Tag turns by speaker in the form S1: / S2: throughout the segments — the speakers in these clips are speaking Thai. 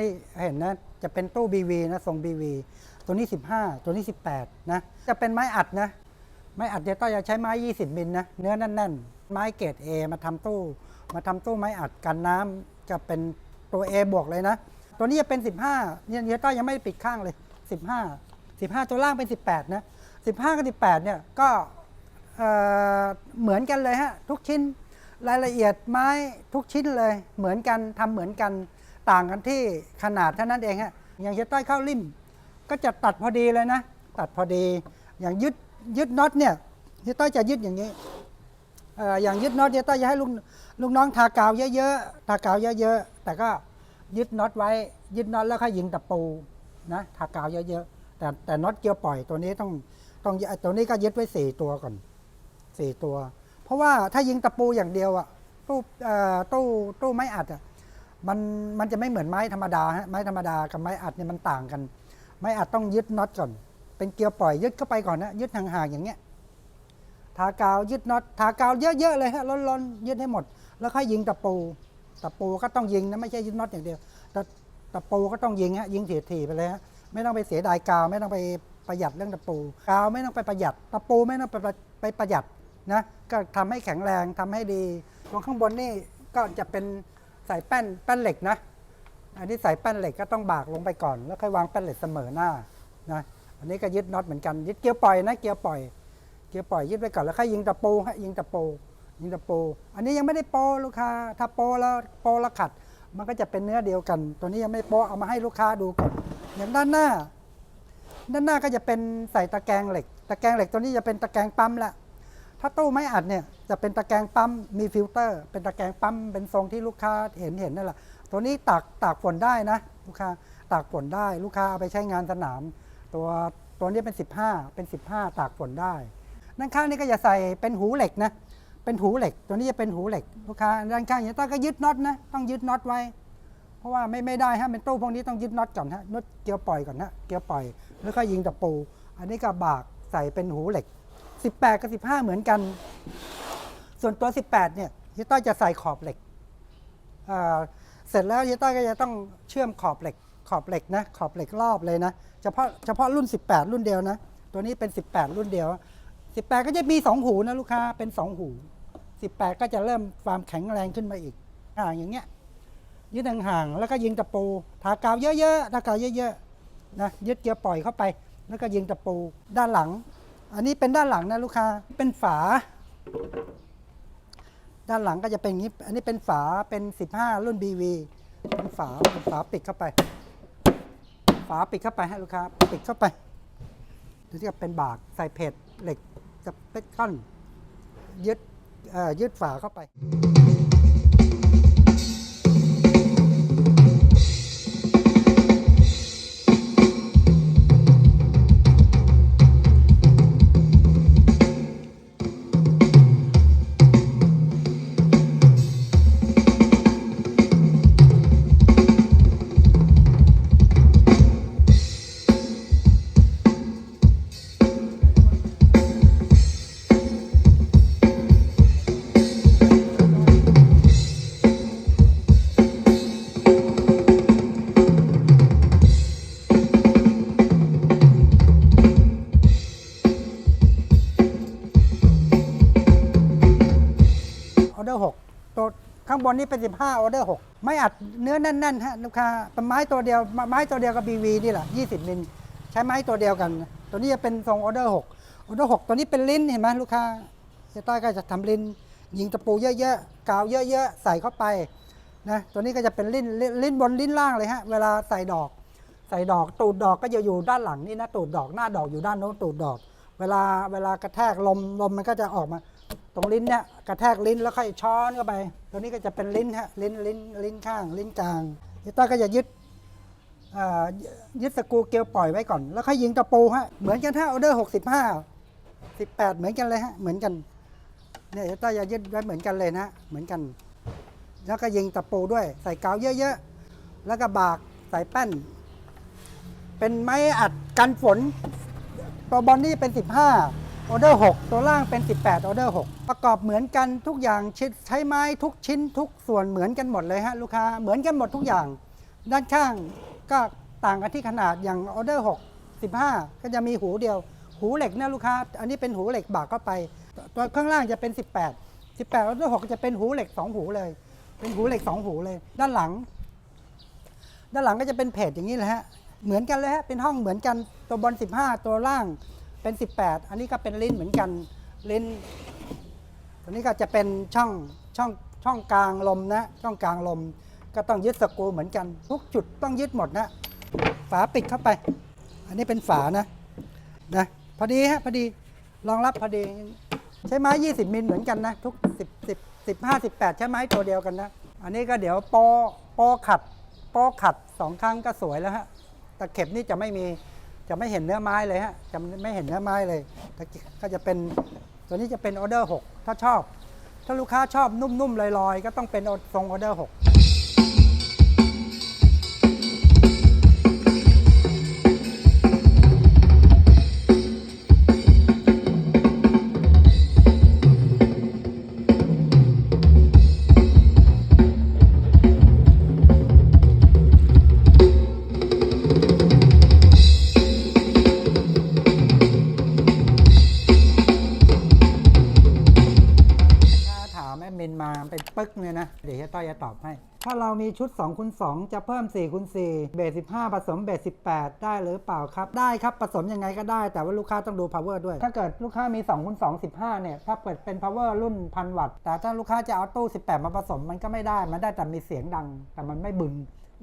S1: นี่เห็นนะจะเป็นตู้ BV นะทรง BV ตัวนี้ 15 ตัวนี้ 18 นะ จะเป็นไม้อัดนะ ไม้อัดเดียต้อยจะใช้ไม้ 20 มิลนะ เนื้อแน่นๆ ไม้เกรด A มาทำตู้ มาทำตู้ไม้อัดกันน้ำจะเป็นตัว A บวกเลยนะ ตัวนี้จะเป็น 15เนี่ยเดียต้อยยังไม่ปิดข้างเลย 15 15 ตัวล่างเป็น 18 นะ 15 กับ 18 เนี่ยก็เอ่อเหมือนกันเลยฮะทุกชิ้นรายละเอียดไม้ทุกชิ้นเลยเหมือนกันทำเหมือนกัน ต่างกันที่ขนาดเท่านั้นเองฮะอย่างเฮียต้อยเข้าริมก็จะตัดพอดีเลยนะ ตัดพอดี อย่างยึดยึดน็อตเนี่ยเฮียต้อยจะยึดอย่างนี้อย่างยึดน็อตเฮียต้อยจะให้ลูกลูกน้องทากาวเยอะๆทากาวเยอะๆแต่ก็ยึดน็อตไว้ยึดน็อตแล้วค่อยยิงตะปูนะทากาวเยอะๆแต่แต่น็อตเกียวปล่อยตัวนี้ต้องต้องตัวนี้ก็ยึดไว้สี่ตัวก่อนสี่ตัว เพราะว่าถ้ายิงตะปูอย่างเดียวอะตู้ตู้ตู้ไม้อัดอะ มันมันจะไม่เหมือนไม้ธรรมดาฮะไม้ธรรมดากับไม้อัดเนี่ยมันต่างกัน ไม้อัดต้องยึดน็อตก่อน เป็นเกียร์ปล่อยยึดเข้าไปก่อนนะยึดห่างๆอย่างเงี้ยทากาวยึดน็อตทากาวเยอะๆเลยฮะล้นๆยึดให้หมด แล้วค่อยยิงตะปูตะปูก็ต้องยิงนะไม่ใช่ยึดน็อตอย่างเดียวตะตะปูก็ต้องยิงฮะยิงถี่ๆไปเลยฮะไม่ต้องไปเสียดายกาว ไม่ต้องไปประหยัดเรื่องตะปู กาวไม่ต้องไปประหยัด ตะปูไม่ต้องไปไปประหยัดนะก็ทำให้แข็งแรงทำให้ดีตรงข้างบนนี่ก็จะเป็น ใส่แป้นแป้นเหล็กนะ อันนี้ใส่แป้นเหล็กก็ต้องบากลงไปก่อน แล้วค่อยวางแป้นเหล็กเสมอหน้านะอันนี้ก็ยึดน็อตเหมือนกันยึดเกียร์ปล่อยนะเกียร์ปล่อย เกียร์ปล่อยยึดไว้ก่อนแล้วค่อยยิงตะปูฮะยิงตะปูยิงตะปู อันนี้ยังไม่ได้โปลูกค้าถ้าโปแล้วโปแล้วขัด มันก็จะเป็นเนื้อเดียวกัน ตัวนี้ยังไม่โปเอามาให้ลูกค้าดูก่อนอย่างด้านหน้า ด้านหน้าก็จะเป็นใส่ตะแกรงเหล็ก ตะแกรงเหล็กตัวนี้จะเป็นตะแกรงปั๊มละถ้าตู้ไม้อัดเนี่ย จะเป็นตะแกรงปั๊มมีฟิลเตอร์ เป็นตะแกรงปั๊มเป็นทรงที่ลูกค้าเห็นเห็นนั่นแหละตัวนี้ตากตากฝนได้นะ ลูกค้าตากฝนได้ ลูกค้าเอาไปใช้งานสนาม ตัวตัวนี้เป็น 15 เป็น 15 ตากฝนได้ด้านข้างนี่ก็จะใส่เป็นหูเหล็กนะเป็นหูเหล็ก ตัวนี้จะเป็นหูเหล็กลูกค้าด้านข้างอย่างนี้ต้องก็ยึดน็อตนะต้องยึดน็อตไว้ เพราะว่าไม่ไม่ได้ฮะเป็นตู้พวกนี้ต้องยึดน็อตก่อนฮะน็อตเกียวปล่อยก่อนฮะเกียวปล่อย แล้วก็ยิงตะปู อันนี้ก็บากใส่เป็นหูเหล็ก 18 กับ 15 เหมือนกัน ส่วนตัว 18 เนี่ยยิต้อจะใส่ขอบเหล็ก เสร็จแล้วยิต้อก็จะต้องเชื่อมขอบเหล็ก ขอบเหล็กนะ ขอบเหล็กรอบเลยนะ เฉพาะเฉพาะรุ่น 18 รุ่นเดียวนะ ตัวนี้เป็น 18 รุ่นเดียว 18 ก็จะมี 2 หูนะลูกค้า เป็น 2 หู 18 ก็จะเริ่มความแข็งแรงขึ้นมาอีกห่างอย่างเงี้ยยึดห่างๆ แล้วก็ยิงตะปู ทากาวเยอะๆ ทากาวเยอะๆ นะ ยึดเกียร์ปล่อยเข้าไป แล้วก็ยิงตะปู ด้านหลัง อันนี้เป็นด้านหลังนะลูกค้า เป็นฝา ด้านหลังก็จะเป็นอย่างนี้ อันนี้เป็นฝาเป็น 15 รุ่น BV เป็นฝาเป็นฝาปิดเข้าไป ฝาปิดเข้าไปให้ลูกค้าปิดเข้าไปเดี๋ยวจะเป็นบากใส่เพจเหล็กจะเป็นก้อนยึดยึดฝาเข้าไป นนี่เป็น 15ออเดอร์6ไม่อัดเนื้อแน่นๆฮะลูกค้าเป็นไม้ตัวเดียวไม้ตัวเดียวกับ BV นี่แหละ20มิลใช้ไม้ตัวเดียวกัน ตัวนี้จะเป็นทรงออเดอร์6ออเดอร์6ตัวนี้เป็นลิ้นเห็นไหมลูกค้าเจ๊ต้อยก็จะทำลิ้น ยิงตะปูเยอะๆกาวเยอะๆใส่เข้าไปนะตัวนี้ก็จะเป็นลิ้นลิ้นบนลิ้นล่างเลยฮะเวลาใส่ดอก ใส่ดอกตูดดอกก็จะอยู่ด้านหลังนี่นะตูดดอกหน้าดอกอยู่ด้านโน้นตูดดอก เวลาเวลากระแทกลมลมมันก็จะออกมา รงลิ้นเนี่ยกระแทกลิ้นแล้วค่อยช้อนเข้าไปตัวนี้ก็จะเป็นลิ้นฮะลิ้นลิ้นลิ้นข้าง ลิ้นกลางยิต้าก็จะยึดยึดสกูเกลียวปล่อยไว้ก่อน แล้วค่อยยิงตะปูฮะเหมือนกันถ้าออเดอร์หกสิบห้าสิบแปดเหมือนกันเลยฮะเหมือนกันเนี่ยยิต้าจะยึดไว้เหมือนกันเลยนะเหมือนกัน แล้วก็ยิงตะปูด้วย ใส่กาวเยอะๆแล้วก็บากใส่แป้น เป็นไม้อัดกันฝนตัวบอลนี่เป็น15 ออเดอร์6ตัวล่างเป็น 18ออเดอร์6ประกอบเหมือนกันทุกอย่างชิ้นใช้ไม้ทุกชิ้นทุกส่วนเหมือนกันหมดเลยฮะลูกค้าเหมือนกันหมดทุกอย่าง ด้านข้างก็ต่างกันที่ขนาดอย่างออเดอร์6 15 ก็จะมีหูเดียว หูเหล็กนะลูกค้า อันนี้เป็นหูเหล็กบากเข้าไป ตัวข้างล่างจะเป็น 18 18ออเดอร์6จะเป็นหูเหล็ก 2 หูเลย เป็นหูเหล็ก 2 หูเลย ด้านหลัง ด้านหลังก็จะเป็นเพจอย่างนี้เลยฮะเหมือนกันเลยฮะเป็นห้องเหมือนกันตัวบน15 ตัวล่าง เป็น 18 อันนี้ก็เป็นลิ้นเหมือนกันลิ้น ตัวนี้ก็จะเป็นช่องช่องช่องกลางลมนะช่องกลางลม ก็ต้องยึดสกรูเหมือนกัน ทุกจุดต้องยึดหมดนะ ฝาปิดเข้าไป อันนี้เป็นฝานะนะพอดีฮะพอดีรองรับพอดี ใช้ไม้ 20 มิลเหมือนกันนะ ทุก 10 10 15 18 ใช้ไม้ตัวเดียวกันนะ อันนี้ก็เดี๋ยวโปอโปอขัดโปอขัดสองครั้งก็สวยแล้วฮะตะเข็บนี่จะไม่มี จะไม่เห็นเนื้อไม้เลยฮะจะไม่เห็นเนื้อไม้เลยก็จะเป็นตัวนี้จะเป็นออเดอร์6ถ้าชอบ ถ้าลูกค้าชอบนุ่มๆลอยๆ ก็ต้องเป็นทรงออเดอร์6 เดี๋ยวเฮียต้อยจะตอบให้ ถ้าเรามีชุด2คูณ2จะเพิ่ม4คูณ4เบส15 ผสมเบส18 ได้หรือเปล่าครับ ได้ครับ ผสมยังไงก็ได้ แต่ว่าลูกค้าต้องดู power ด้วย ถ้าเกิดลูกค้ามี2คูณ2 15 เนี่ย ถ้าเปิดเป็น power รุ่นพันวัตต์ แต่ถ้าลูกค้าจะเอาตู้ 18 มาผสมมันก็ไม่ได้ มันได้แต่มีเสียงดัง แต่มันไม่บึง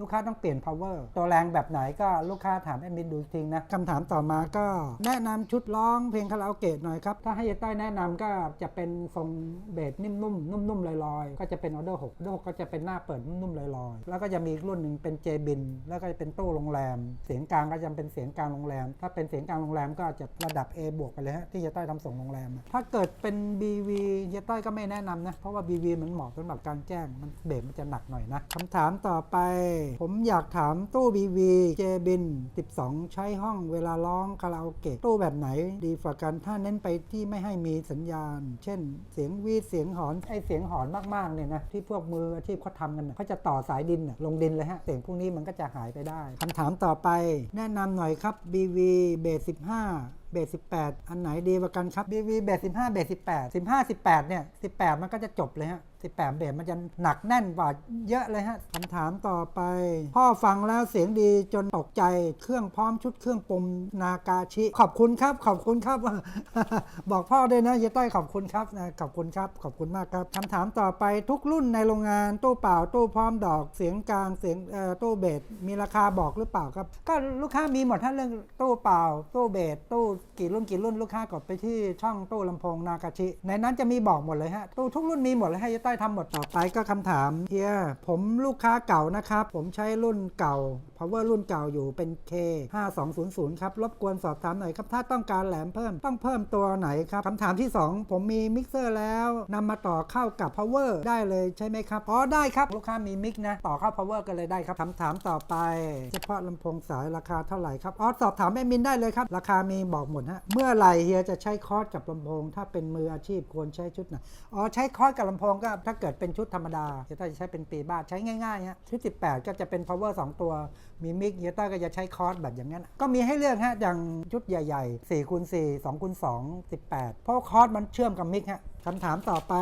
S1: ลูกค้าต้องเปลี่ยน power ตัวแรงแบบไหนก็ลูกค้าถามแอดมินดูจริงนะคำถามต่อมาก็แนะนำชุดร้องเพลงคาราโอเกะหน่อยครับถ้าให้ยต้อยแนะนำก็จะเป็นทรงเบสนิ่มนุ่มนุ่มนุ่มลอยๆ ก็จะเป็นออเดอร์6ออเดอร์6ก็จะเป็นหน้าเปิดนุ่มๆลอยๆ แล้วก็จะมีรุ่นหนึ่งเป็นเจบินแล้วก็จะเป็นตู้โรงแรม เสียงกลางก็จะเป็นเสียงกลางโรงแรม ถ้าเป็นเสียงกลางโรงแรมก็จะระดับ A บวกไปเลยฮะที่ยายต้อยทำส่งโรงแรม ถ้าเกิดเป็น BV ยายต้อยก็ไม่แนะนำนะเพราะว่า BV มันเหมาะสำหรับการแจ้งมันเบสมันจะหนักหน่อยนะคำถามต่อไปผมอยากถามตู้ BV เจบิน12 ใช้ห้องเวลาร้องคาราโอเกะตู้แบบไหน ดีกว่ากันถ้าเน้นไปที่ไม่ให้มีสัญญาณ เช่น เสียงวีดเสียงหอนไอเสียงหอนมากๆเนี่ยนะที่พวกมืออาชีพเขาทำกันนะเขาจะต่อสายดินนะลงดินเลยฮะเสียงพวกนี้มันก็จะหายไปได้คำถามต่อไป แนะนำหน่อยครับ BV เบส15เบส18 อันไหนดีกว่ากันครับ BV เบส15 เบส18 15 18 เนี่ย 18 มันก็จะจบเลยฮะ 18เบสมันจะหนักแน่นกว่าเยอะเลยฮะคำถามต่อไป พ่อฟังแล้วเสียงดีจนตกใจเครื่องพร้อมชุดเครื่องปรุงนากาชิ ขอบคุณครับ ขอบคุณครับ บอกพ่อด้วยนะเยต้อยขอบคุณครับนะขอบคุณครับ ขอบคุณมากครับคำถามต่อไปทุกรุ่นในโรงงานตู้เปล่าตู้พร้อมดอกเสียงกลางเสียงตู้เบสมีราคาบอกหรือเปล่าครับ ก็ลูกค้ามีหมดถ้าเรื่องตู้เปล่า ตู้เบสตู้กี่รุ่นกี่รุ่นลูกค้ากดไปที่ช่องตู้ลำโพงนากาชิ ในนั้นจะมีบอกหมดเลยฮะตู้ทุกรุ่นมีหมดเลยให้เยต้อยทำหมดต่อไปก็คำถามเฮียผมลูกค้าเก่านะครับ ผมใช้รุ่นเก่า power รุ่นเก่าอยู่เป็น K 5200 ครับ รบกวนสอบถามหน่อยครับ ถ้าต้องการแหลมเพิ่มต้องเพิ่มตัวไหนครับคำถามที่ 2 ผมมีมิกเซอร์แล้วนำมาต่อเข้ากับ power ได้เลยใช่ไหมครับ อ๋อ ได้ครับ ลูกค้ามีมิกนะ ต่อเข้า power กันเลยได้ครับคำถามต่อไป เฉพาะลำโพงสายราคาเท่าไหร่ครับ อ๋อ สอบถามแอดมินได้เลยครับ ราคามีบอกหมดฮะ เมื่อไหร่เฮียจะใช้คอร์สกับลำโพง ถ้าเป็นมืออาชีพควรใช้ชุดไหน อ๋อ ใช้คอร์สกับลำโพงก็ถ้าเกิดเป็นชุดธรรมดาเฮียต้าจะใช้เป็นปีบ้าใช้ง่ายๆฮะชุด18 ก็จะเป็น power 2 ตัวมีมิกเฮียต้าก็จะใช้คอร์สแบบอย่างนั้น ก็มีให้เลือกฮะอย่างชุดใหญ่ๆ4คูณ4 2คูณ2 18 เพราะคอร์สมันเชื่อมกับมิกฮะ คำถามต่อไป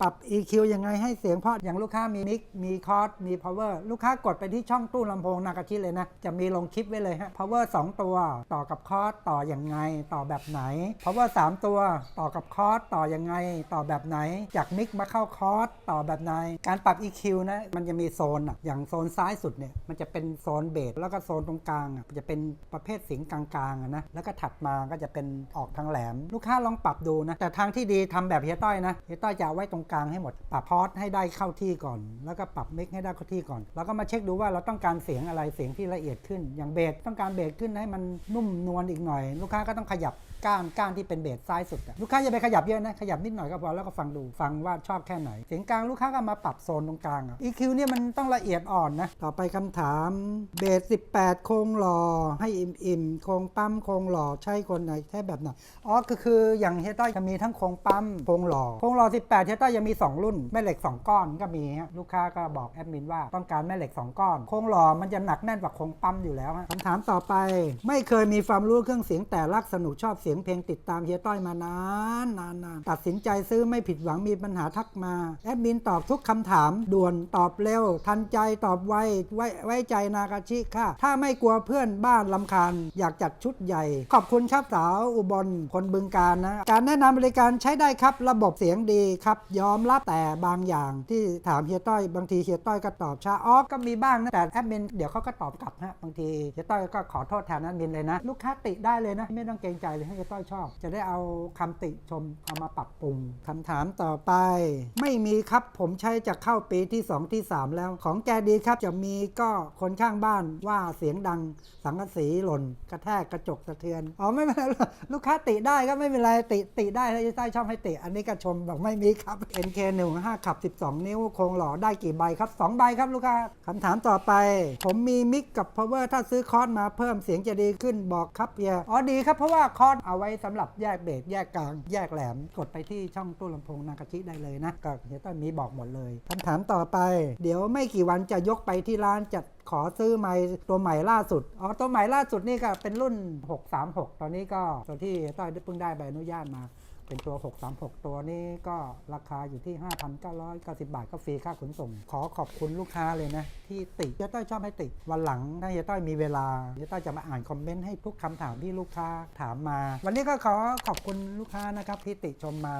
S1: ปรับ EQ ยังไงให้เสียงเพราะอย่างลูกค้ามีมิกมีคอร์สมี power ลูกค้ากดไปที่ช่องตู้ลำโพงนากาชิเลยนะ จะมีลงคลิปไว้เลยฮะ power 2 ตัวต่อกับคอร์สต่ออยังไง ต่อแบบไหน power 3 ตัวต่อกับคอร์สต่ออยังไง ต่อแบบไหน จากมิกมาเข้าคอร์สต่อแบบไหน การปรับ EQ นะมันจะมีโซนอะอย่างโซนซ้ายสุดเนี่ยมันจะเป็นโซนเบสแล้วก็โซนตรงกลางอะจะเป็นประเภทเสียงกลางๆนะแล้วก็ถัดมาก็จะเป็นออกทางแหลม ลูกค้าลองปรับดูนะแต่ทางที่ดีทำแบบเฮียต้อยนะเฮียต้อยจะไว้ตรงกลางให้หมด ปรับพอร์ตให้ได้เข้าที่ก่อน แล้วก็ปรับมิกให้ได้เข้าที่ก่อน แล้วก็มาเช็คดูว่าเราต้องการเสียงอะไรเสียงที่ละเอียดขึ้น อย่างเบสต้องการเบสขึ้นให้มันนุ่มนวลอีกหน่อย ลูกค้าก็ต้องขยับก้านก้านที่เป็นเบสซ้ายสุด ลูกค้าอย่าไปขยับเยอะนะขยับนิดหน่อยก็พอแล้วก็ฟังดูฟังว่าชอบแค่ไหน เสียงกลางลูกค้าก็มาปรับโซนตรงกลางอะ EQ เนี่ยมันต้องละเอียดอ่อนนะต่อไปคำถามเบส18 โครงหล่อให้อิ่มอิ่มๆโครงปั๊มโครงหล่อใช่คนไหนใช่แบบไหนอ๋อก็คืออย่างเฮต้อยจะมีทั้งโครงปั๊มโครงหล่ออโครงหล่อ18เฮียต้อยยังมี 2 รุ่น แม่เหล็ก 2 ก้อนก็มีฮะลูกค้าก็บอกแอดมินว่าต้องการแม่เหล็ก 2 ก้อน โครงหลอมันจะหนักแน่นกว่าโครงปั๊มอยู่แล้วฮะคำถามต่อไป ไม่เคยมีความรู้เครื่องเสียงแต่รักสนุกชอบเสียงเพลงติดตามเฮียต้อยมานานนานานตัดสินใจซื้อไม่ผิดหวังมีปัญหาทักมาแอดมินตอบทุกคำถามด่วนตอบเร็ว ทันใจตอบไวไว้ไว้ใจนากาชิค่ะ ถ้าไม่กลัวเพื่อนบ้านลำคาญ อยากจัดชุดใหญ่ ขอบคุณครับสาวอุบลคนบึงการนะ การแนะนำบริการใช้ได้ครับระบบบบเสียงดีครับ ยอมรับแต่บางอย่างที่ถามเฮียต้อยบางทีเฮียต้อยก็ตอบช้าอ๋อก็มีบ้างนะแต่แอดมินเดี๋ยวเขาก็ตอบกลับฮะบางทีเฮียต้อยก็ขอโทษแทนแอดมินเลยนะ ลูกค้าติได้เลยนะ ไม่ต้องเกรงใจเลยให้เฮียต้อยชอบ จะได้เอาคำติชมเอามาปรับปรุงคำถามต่อไป ไม่มีครับผมใช้จะเข้าปีที่ 2 ที่ 3 แล้วของแกดีครับจะมีก็คนข้างบ้านว่าเสียงดังสังกะสีหล่น กระแทกกระจกสะเทือนอ๋อไม่เป็นไรลูกค้าติได้ก็ไม่เป็นไรติติได้ถ้าจะใต้ชอบให้ติอันนี้ก็ชมบอกไม่มีครับ NK 1 5ขับ 12 นิ้วโครงหล่อได้กี่ใบครับ 2 ใบครับลูกค้าคำถามต่อไป ผมมีมิกกับ power ถ้าซื้อคอร์สมาเพิ่มเสียงจะดีขึ้นบอกครับเฮียอ๋อดีครับเพราะว่าคอร์สเอาไว้สำหรับแยกเบสแยกกลาง แยกแหลม กดไปที่ช่องตู้ลำโพงนากาชิได้เลยนะก็เฮียต้อยมีบอกหมดเลยคำถามต่อไป เดี๋ยวไม่กี่วันจะยกไปที่ร้านจัดขอซื้อไม้ตัวใหม่ล่าสุด อ๋อ ตัวใหม่ล่าสุดนี่ก็เป็นรุ่น 636 ตอนนี้ก็ตัวที่ต้อยเพิ่งได้ใบอนุญาตมา เป็นตัว 636 ตัวนี้ก็ราคาอยู่ที่ 5,990 บาทก็ฟรีค่าขนส่ง ขอขอบคุณลูกค้าเลยนะ ที่ติเฮียต้อยชอบให้ติ วันหลังถ้าเยต้อยมีเวลาเยต้อยจะมาอ่านคอมเมนต์ให้ทุกคำถามที่ลูกค้าถามมา วันนี้ก็ขอขอบคุณลูกค้านะครับที่ติชมมา